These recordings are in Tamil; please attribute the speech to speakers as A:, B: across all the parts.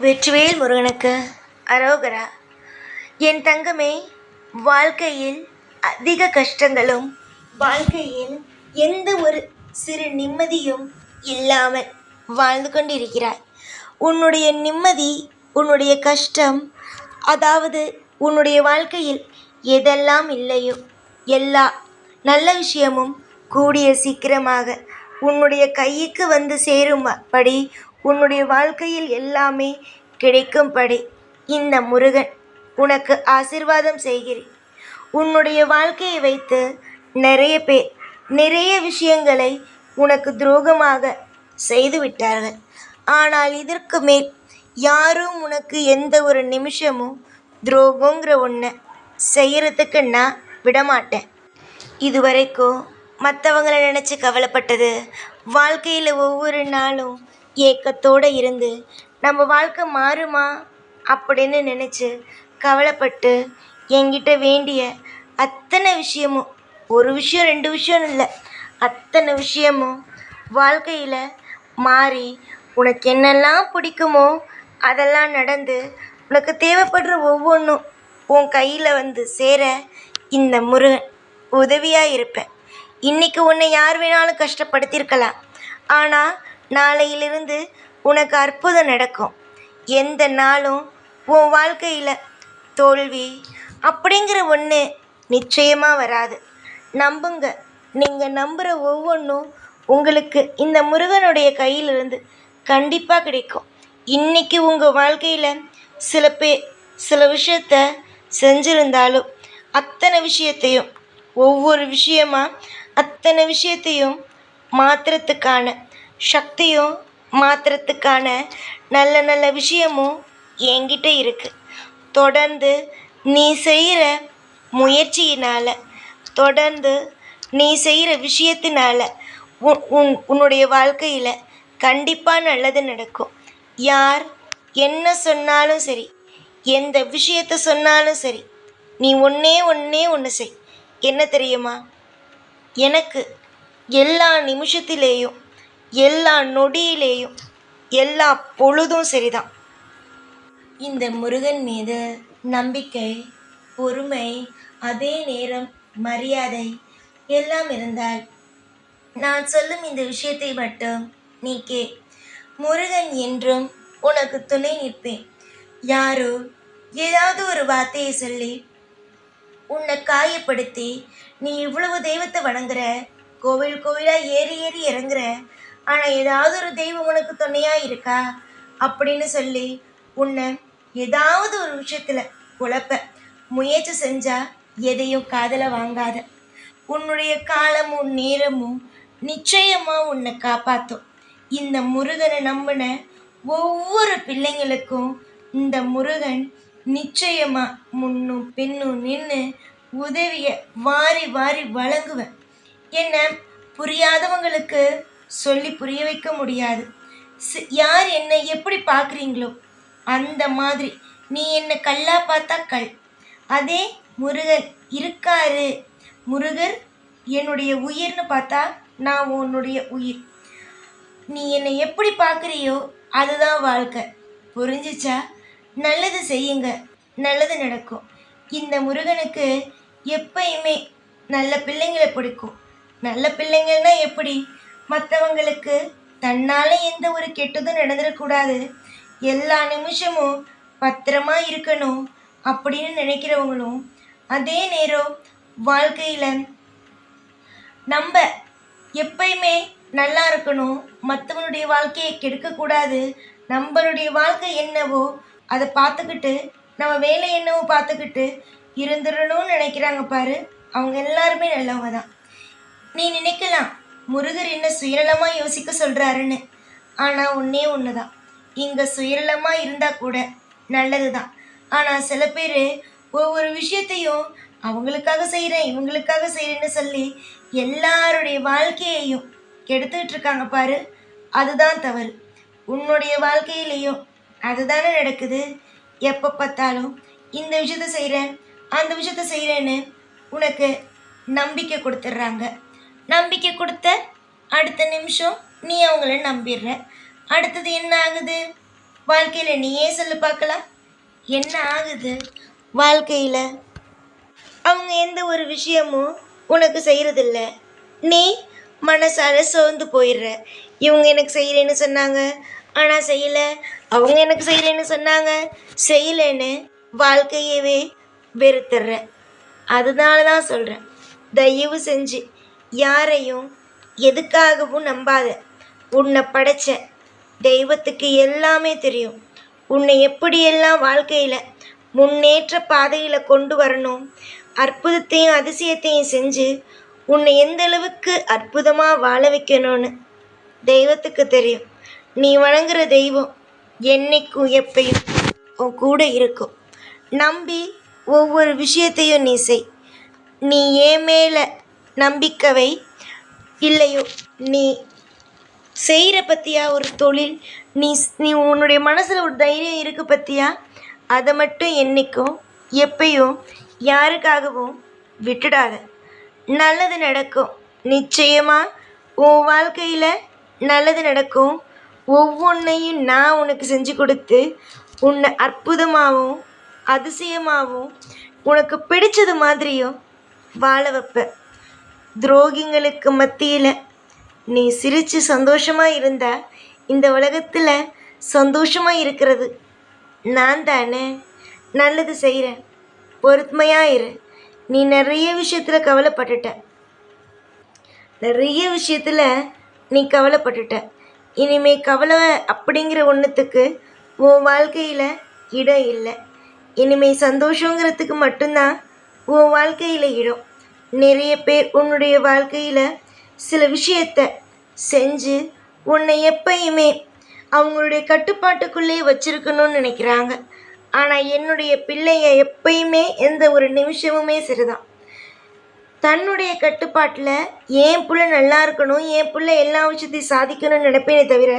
A: வெற்றிவேல் முருகனுக்கு. அரோகரா என் தங்கமே வாழ்க்கையில் அதிக கஷ்டங்களும் வாழ்க்கையில் எந்த ஒரு சிறு நிம்மதியும் இல்லாமல் வாழ்ந்து கொண்டிருக்கிறாய். உன்னுடைய நிம்மதி உன்னுடைய கஷ்டம் அதாவது உன்னுடைய வாழ்க்கையில் எதெல்லாம் இல்லையோ எல்லா நல்ல விஷயமும் கூடிய சீக்கிரமாக உன்னுடைய கைக்கு வந்து சேரும்படி உன்னுடைய வாழ்க்கையில் எல்லாமே கிடைக்கும்படி இந்த முருகன் உனக்கு ஆசிர்வாதம் செய்கிறேன். உன்னுடைய வாழ்க்கையை வைத்து நிறைய பேர் நிறைய விஷயங்களை உனக்கு துரோகமாக செய்து விட்டார்கள். ஆனால் இதற்கு மேல் யாரும் உனக்கு எந்த ஒரு நிமிஷமும் துரோகங்கிற ஒன்றை செய்கிறதுக்கு நான் விடமாட்டேன். இதுவரைக்கும் மற்றவங்கள நினச்சி கவலைப்பட்டது வாழ்க்கையில் ஒவ்வொரு நாளும் ஏக்கத்தோடு இருந்து நம்ம வாழ்க்கை மாறுமா? அப்படின்னு நினச்சி கவலைப்பட்டு என்கிட்ட வேண்டிய அத்தனை விஷயமும் ஒரு விஷயம் ரெண்டு விஷயம் இல்லை அத்தனை விஷயமும் வாழ்க்கையில் மாறி உனக்கு என்னெல்லாம் பிடிக்குமோ அதெல்லாம் நடந்து உனக்கு தேவைப்படுற ஒவ்வொன்றும் உன் கையில் வந்து சேர இந்த முருகன் உதவியாக இருப்பேன். இன்றைக்கி உன்னை யார் வேணாலும் கஷ்டப்படுத்தியிருக்கலாம். ஆனால் நாளையிலிருந்து உனக்கு அற்புதம் நடக்கும். எந்த நாளும் உன் வாழ்க்கையில் தோல்வி அப்படிங்கிற ஒன்று நிச்சயமாக வராது. நம்புங்க. நீங்கள் நம்புகிற ஒவ்வொன்றும் உங்களுக்கு இந்த முருகனுடைய கையிலிருந்து கண்டிப்பாக கிடைக்கும். இன்றைக்கி உங்கள் வாழ்க்கையில் சில பேர் சில விஷயத்த செஞ்சுருந்தாலும் அத்தனை விஷயத்தையும் ஒவ்வொரு விஷயமாக அத்தனை விஷயத்தையும் மாத்திரத்துக்கான சக்தியும் மாற்றுறதுக்கான நல்ல நல்ல விஷயமும் என்கிட்ட இருக்குது தொடர்ந்து நீ செய்கிற முயற்சியினால் தொடர்ந்து நீ செய்கிற விஷயத்தினால உன் உன் உன்னுடைய வாழ்க்கையில் கண்டிப்பாக நல்லது நடக்கும். யார் என்ன சொன்னாலும் சரி எந்த விஷயத்த சொன்னாலும் சரி நீ ஒன்றே ஒன்றே ஒன்று செய். என்ன தெரியுமா? எனக்கு எல்லா நிமிஷத்திலேயும் எல்லா நொடியிலேயும் எல்லா பொழுதும் சரிதான். இந்த முருகன் மீது நம்பிக்கை பொறுமை அதே நேரம் மரியாதை எல்லாம் இருந்தால் நான் சொல்லும் இந்த விஷயத்தை மட்டும் நீ கே. முருகன் என்றும் உனக்கு துணை நிற்பேன். யாரோ ஏதாவது ஒரு வார்த்தையை சொல்லி உன்னை காயப்படுத்தி நீ இவ்வளவு தெய்வத்தை வணங்குற கோவில் கோவிலாக ஏறி ஏறி இறங்குற ஆனால் ஏதாவது ஒரு தெய்வம் உனக்கு துணையாக இருக்கா? அப்படின்னு சொல்லி உன்னை ஏதாவது ஒரு விஷயத்தில் குழப்ப முயற்சி செஞ்சால் எதையும் காதல வாங்காத. உன்னுடைய காலமும் நேரமும் நிச்சயமாக உன்னை காப்பாற்றும் இந்த முருகனை நம்பின ஒவ்வொரு பிள்ளைங்களுக்கும் இந்த முருகன் நிச்சயமாக முன்னும் பின்னும் நின்று உதவியை வாரி வாரி வழங்குவேன். என்ன புரியாதவங்களுக்கு சொல்லி புரிய வைக்க முடியாது. யார் என்னை எப்படி பார்க்குறீங்களோ அந்த மாதிரி நீ என்னை கல்லா பார்த்தா கல். அதே முருகன் இருக்காரு. முருகர் என்னுடைய உயிர்னு பார்த்தா நான் உன்னுடைய உயிர். நீ என்னை எப்படி பார்க்குறியோ அதுதான் வாழ்க்கை. புரிஞ்சிச்சா? நல்லது செய்யுங்க. நல்லது நடக்கும். இந்த முருகனுக்கு எப்பயுமே நல்ல பிள்ளைங்களை பிடிக்கும். நல்ல பிள்ளைங்கன்னா எப்படி? மற்றவங்களுக்கு தன்னால் எந்த ஒரு கெட்டதும் நடந்துடக்கூடாது எல்லா நிமிஷமும் பத்திரமா இருக்கணும் அப்படின்னு நினைக்கிறவங்களும் அதே நேரம் வாழ்க்கையில் நம்ம எப்பயுமே நல்லா இருக்கணும். மற்றவனுடைய வாழ்க்கையை கெடுக்கக்கூடாது. நம்மளுடைய வாழ்க்கை என்னவோ அதை பார்த்துக்கிட்டு நம்ம வேலை என்னவோ பார்த்துக்கிட்டு இருந்துடணும்னு நினைக்கிறாங்க பாரு. அவங்க எல்லாருமே நல்லவங்க தான். நீ நினைக்கலாம் முருகர் என்ன சுயநலமாக யோசிக்க சொல்கிறாருன்னு ஆனால் ஒன்றே ஒன்று தான் இங்கே சுயநலமாக இருந்தால் கூட நல்லது தான் ஆனால் சில பேர் ஒவ்வொரு விஷயத்தையும் அவங்களுக்காக செய்கிறேன் இவங்களுக்காக செய்கிறேன்னு சொல்லி எல்லாருடைய வாழ்க்கையையும் கெடுத்துக்கிட்டு இருக்காங்க பாரு. அதுதான் தவறு. உன்னுடைய வாழ்க்கையிலையும் அதுதானே நடக்குது. எப்போ பார்த்தாலும் இந்த விஷயத்த செய்கிறேன் அந்த விஷயத்த செய்கிறேன்னு உனக்கு நம்பிக்கை கொடுத்துட்றாங்க. நம்பிக்கை கொடுத்த அடுத்த நிமிஷம் நீ அவங்கள நம்பிடுற. அடுத்தது என்ன ஆகுது? வாழ்க்கையில் நீயே சொல்லு பார்க்கலாம். என்ன ஆகுது? வாழ்க்கையில் அவங்க எந்த ஒரு விஷயமும் உனக்கு செய்கிறதில்ல நீ மனசார சோர்ந்து போயிடுற. இவங்க எனக்கு செய்கிறேன்னு சொன்னாங்க. ஆனால் செய்யலை. அவங்க எனக்கு செய்கிறேன்னு சொன்னாங்க. செய்யலைன்னு வாழ்க்கையவே வெறுத்துடுற. அதனால தான் சொல்கிறேன் தயவு செஞ்சு யாரையும் எதுக்காகவும் நம்பாத. உன்னை படைச்ச தெய்வத்துக்கு எல்லாமே தெரியும். உன்னை எப்படியெல்லாம் வாழ்க்கையில் முன்னேற்ற பாதையில் கொண்டு வரணும் அற்புதத்தையும் அதிசயத்தையும் செஞ்சு உன்னை எந்த அளவுக்கு அற்புதமாக வாழ வைக்கணும்னு தெய்வத்துக்கு தெரியும். நீ வணங்குற தெய்வம் என்னைக்கும் எப்பையும் உன் கூட இருக்கும். நம்பி ஒவ்வொரு விஷயத்தையும் நீ செய். நீ ஏன் மேலே நம்பிக்கவை இல்லையோ? நீ செய்கிற பற்றியா ஒரு தொழில். நீ நீ உன்னுடைய மனசில் ஒரு தைரியம் இருக்குது பற்றியா அதை மட்டும் என்றைக்கும் எப்பயும் யாருக்காகவும் விட்டுடாத. நல்லது நடக்கும். நிச்சயமாக உன் வாழ்க்கையில் நல்லது நடக்கும். ஒவ்வொன்றையும் நான் உனக்கு செஞ்சு கொடுத்து உன்னை அற்புதமாகவும் அதிசயமாகவும் உனக்கு பிடிச்சது மாதிரியும் வாழ வைப்பேன். துரோகிங்களுக்கு மத்தியில் நீ சிரித்து சந்தோஷமாக இருந்தா இந்த உலகத்தில் சந்தோஷமாக இருக்கிறது. நான் தானே நல்லது செய்கிறேன் பொறுமையாக இரு. நீ நிறைய விஷயத்தில் கவலைப்பட்டுட்ட. நிறைய விஷயத்தில் நீ கவலைப்பட்டுட்ட. இனிமே கவலை அப்படிங்கிற ஒன்றுத்துக்கு உன் வாழ்க்கையில் இடம் இல்லை. இனிமே சந்தோஷங்கிறதுக்கு மட்டும்தான் உன் வாழ்க்கையில் இடம். நிறைய பேர் உன்னுடைய வாழ்க்கையில் சில விஷயத்த செஞ்சு உன்னை எப்பயுமே அவங்களுடைய கட்டுப்பாட்டுக்குள்ளேயே வச்சுருக்கணும்னு நினைக்கிறாங்க. ஆனால் என்னுடைய பிள்ளைய எப்பயுமே எந்த ஒரு நிமிஷமுமே சரிதான். தன்னுடைய கட்டுப்பாட்டில் என் பிள்ளை நல்லா இருக்கணும் என் பிள்ளை எல்லா விஷயத்தையும் சாதிக்கணும்னு நினைப்பேனே தவிர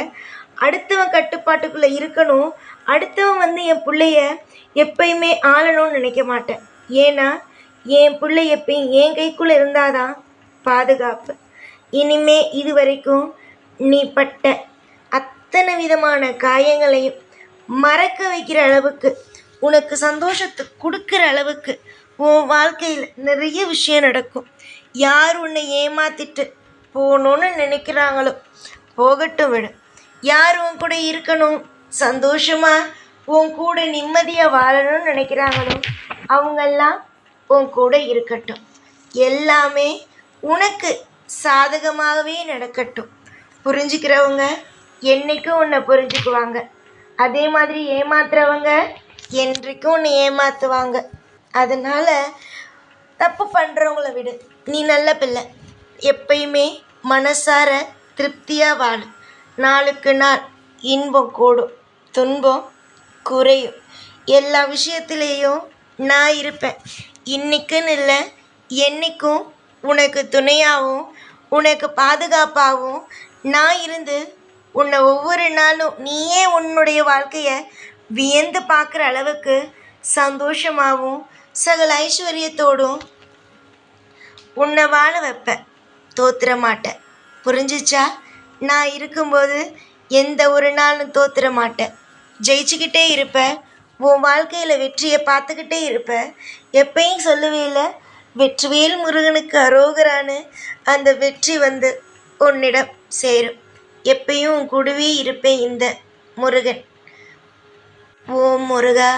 A: அடுத்தவன் கட்டுப்பாட்டுக்குள்ளே இருக்கணும் அடுத்தவன் வந்து என் பிள்ளைய எப்பயுமே ஆளணும்னு நினைக்க மாட்டேன். ஏன்னா என் பிள்ளை எப்பயும் என் கைக்குள்ளே இருந்தாதான் பாதுகாப்பு. இனிமே இது வரைக்கும் நீ பட்ட அத்தனை விதமான காயங்களையும் மறக்க வைக்கிற அளவுக்கு உனக்கு சந்தோஷத்தை கொடுக்குற அளவுக்கு உன் வாழ்க்கையில் நிறைய விஷயம் நடக்கும். யார் உன்னை ஏமாத்திட்டு போகணுன்னு நினைக்கிறாங்களோ போகட்டும் விடு. யார் உன் கூட இருக்கணும்? சந்தோஷமாக உன் கூட நிம்மதியாக வாழணும்னு நினைக்கிறாங்களோ அவங்கெல்லாம் உன் கூட இருக்கட்டும். எல்லாமே உனக்கு சாதகமாகவே நடக்கட்டும். புரிஞ்சுக்கிறவங்க என்றைக்கும் உன்னை புரிஞ்சுக்குவாங்க. அதே மாதிரி ஏமாத்துறவங்க என்றைக்கும் உன்னை ஏமாற்றுவாங்க அதனால் தப்பு பண்ணுறவங்கள விடு. நீ நல்ல பிள்ளை. எப்பயுமே மனசார திருப்தியாக வாழு. நாளுக்கு நாள் இன்பம் கூடும். துன்பம் குறையும். எல்லா விஷயத்துலேயும் நான் இருப்பேன். இன்றைக்குன்னு இல்லை என்றைக்கும் உனக்கு துணையாகவும் உனக்கு பாதுகாப்பாகவும் நான் இருந்து உன்னை ஒவ்வொரு நாளும் நீயே உன்னுடைய வாழ்க்கையை வியந்து பார்க்குற அளவுக்கு சந்தோஷமாகவும் சகல ஐஸ்வர்யத்தோடும் உன்னை வாழ வைப்பேன் தோத்துற மாட்டேன். புரிஞ்சிச்சா? நான் இருக்கும்போது எந்த ஒரு நாளும் தோத்துற மாட்டேன். ஜெயிச்சுக்கிட்டே இருப்பேன் உன் வாழ்க்கையில் வெற்றியை பார்த்துக்கிட்டே இருப்பேன். எப்பயும் சொல்லுவேல இல்லை வெற்றிவேல் முருகனுக்கு அரோகரான்னு அந்த வெற்றி வந்து உன்னிடம் சேரும். எப்பயும் உன் கூடவே இருப்பேன் இந்த முருகன். ஓம் முருகா.